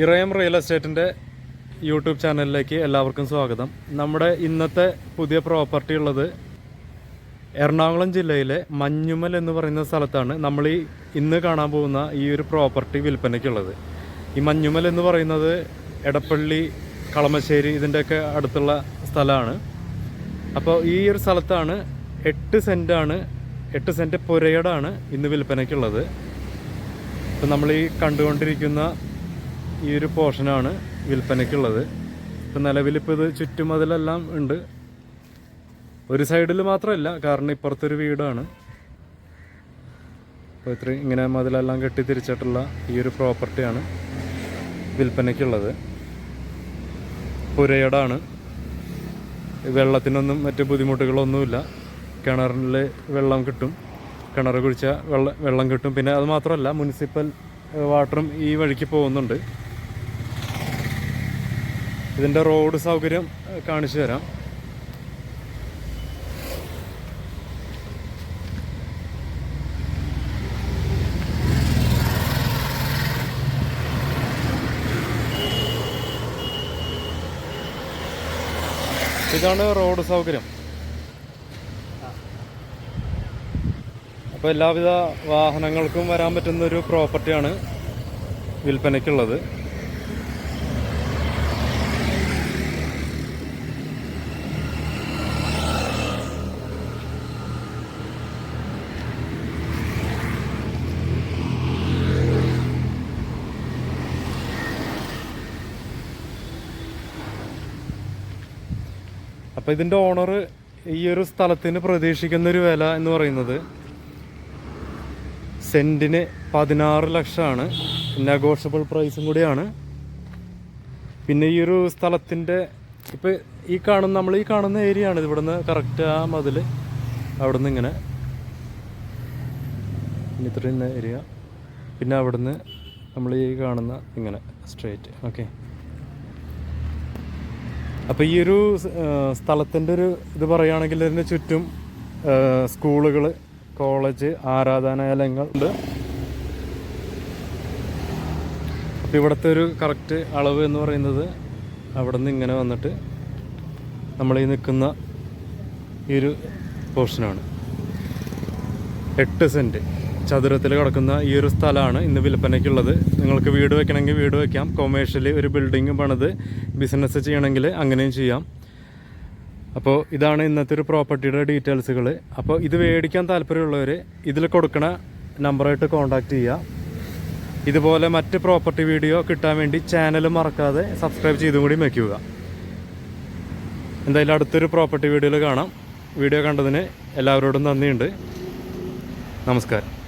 ഇറയം real എസ്റ്റേറ്റിന്റെ YouTube ചാനലിലേക്ക് എല്ലാവർക്കും സ്വാഗതം. നമ്മുടെ ഇന്നത്തെ പുതിയ പ്രോപ്പർട്ടി ഉള്ളത് എറണാകുളം ജില്ലയിലെ മഞ്ഞുമൽ എന്ന് പറയുന്ന സ്ഥലത്താണ് നമ്മൾ ഈ ഇന്ന് കാണാൻ പോകുന്ന ഈ ഒരു പ്രോപ്പർട്ടി വിൽപ്പനയ്ക്കുള്ളത്. ഈ മഞ്ഞുമൽ എന്ന് പറയുന്നത് എടപ്പള്ളി കളമശ്ശേരി ഇതിന്റെയൊക്കെ അടുത്തുള്ള സ്ഥലമാണ്. അപ്പോൾ ഈ ഒരു സ്ഥലത്താണ് എട്ട് സെന്റാണ് എട്ട് സെന്റ് പുരയടാണ് ഇന്ന് വിൽപ്പനയ്ക്കുള്ളത്. ഇപ്പം നമ്മൾ ഈ കണ്ടുകൊണ്ടിരിക്കുന്ന ഈ ഒരു പോർഷനാണ് വിൽപ്പനയ്ക്കുള്ളത്. ഇപ്പം നിലവിലിപ്പോൾ ഇത് ചുറ്റുമതിലെല്ലാം ഉണ്ട്. ഒരു സൈഡിൽ മാത്രമല്ല കാരണം ഇപ്പുറത്തൊരു വീടാണ്. അപ്പോൾ ഇത്ര ഇങ്ങനെ മതിലെല്ലാം കെട്ടി തിരിച്ചിട്ടുള്ള ഈ ഒരു പ്രോപ്പർട്ടിയാണ് വിൽപ്പനയ്ക്കുള്ളത്. പുരയടാണ്. വെള്ളത്തിനൊന്നും മറ്റു ബുദ്ധിമുട്ടുകളൊന്നുമില്ല. കിണറിൽ വെള്ളം കിട്ടും. കിണർ കുഴിച്ച വെള്ളം വെള്ളം കിട്ടും. പിന്നെ അത് മാത്രമല്ല മുനിസിപ്പൽ വാട്ടറും ഈ വഴിക്ക് പോകുന്നുണ്ട്. ഇതിന്റെ റോഡ് സൗകര്യം കാണിച്ചു തരാം. ഇതാണ് റോഡ് സൗകര്യം. അപ്പോൾ എല്ലാവിധ വാഹനങ്ങൾക്കും വരാൻ പറ്റുന്ന ഒരു പ്രോപ്പർട്ടിയാണ് വിൽപ്പനയ്ക്കുള്ളത്. അപ്പോൾ ഇതിന്റെ ഓണർ ഈ ഒരു സ്ഥലത്തിന് പ്രതീക്ഷിക്കുന്നൊരു വില എന്ന് പറയുന്നത് സെന്റിന് പതിനാറ് ലക്ഷമാണ്. നെഗോഷ്യബിൾ പ്രൈസും കൂടിയാണ്. പിന്നെ ഈ ഒരു സ്ഥലത്തിന്റെ ഇപ്പോൾ ഈ കാണുന്ന നമ്മൾ ഈ കാണുന്ന ഏരിയ ആണ് ഇവിടുന്ന് കറക്റ്റ് ആ മതിൽ അവിടുന്ന് ഇങ്ങനെ. ഇത്രയും ഏരിയ പിന്നെ അവിടുന്ന് നമ്മൾ ഈ കാണുന്ന ഇങ്ങനെ സ്ട്രേറ്റ് ഓക്കെ അപ്പോൾ ഈ ഒരു സ്ഥലത്തിന്റെ ഒരു ഇത് പറയുകയാണെങ്കിൽ ഇതിന് ചുറ്റും സ്കൂളുകൾ കോളേജ് ആരാധനാലയങ്ങൾ ഉണ്ട്. അപ്പോൾ ഇവിടുത്തെ ഒരു കറക്റ്റ് അളവ് എന്ന് പറയുന്നത് അവിടെ നിന്ന് ഇങ്ങനെ വന്നിട്ട് നമ്മൾ ഈ നിൽക്കുന്ന ഈ ഒരു പോർഷനാണ്. എട്ട് സെന്റ് ചതുരത്തിൽ കിടക്കുന്ന ഈ ഒരു സ്ഥലമാണ് ഇന്ന് വിൽപ്പനയ്ക്കുള്ളത്. നിങ്ങൾക്ക് വീട് വെക്കണമെങ്കിൽ വീട് വെക്കാം. കൊമേഴ്ഷ്യലി ഒരു ബിൽഡിംഗ് പണിത് ബിസിനസ് ചെയ്യണമെങ്കിൽ അങ്ങനെയും ചെയ്യാം. അപ്പോൾ ഇതാണ് ഇന്നത്തെ ഒരു പ്രോപ്പർട്ടിയുടെ ഡീറ്റെയിൽസുകൾ അപ്പോൾ ഇത് മേടിക്കാൻ താല്പര്യമുള്ളവർ ഇതിൽ കൊടുക്കണ നമ്പറായിട്ട് കോൺടാക്റ്റ് ചെയ്യുക ഇതുപോലെ മറ്റ് പ്രോപ്പർട്ടി വീഡിയോ കിട്ടാൻ വേണ്ടി ചാനൽ മറക്കാതെ സബ്സ്ക്രൈബ് ചെയ്തും കൂടി വയ്ക്കുക എന്തായാലും അടുത്തൊരു പ്രോപ്പർട്ടി വീഡിയോയിൽ കാണാം. വീഡിയോ കണ്ടതിന് എല്ലാവരോടും നന്ദിയുണ്ട്. നമസ്കാരം.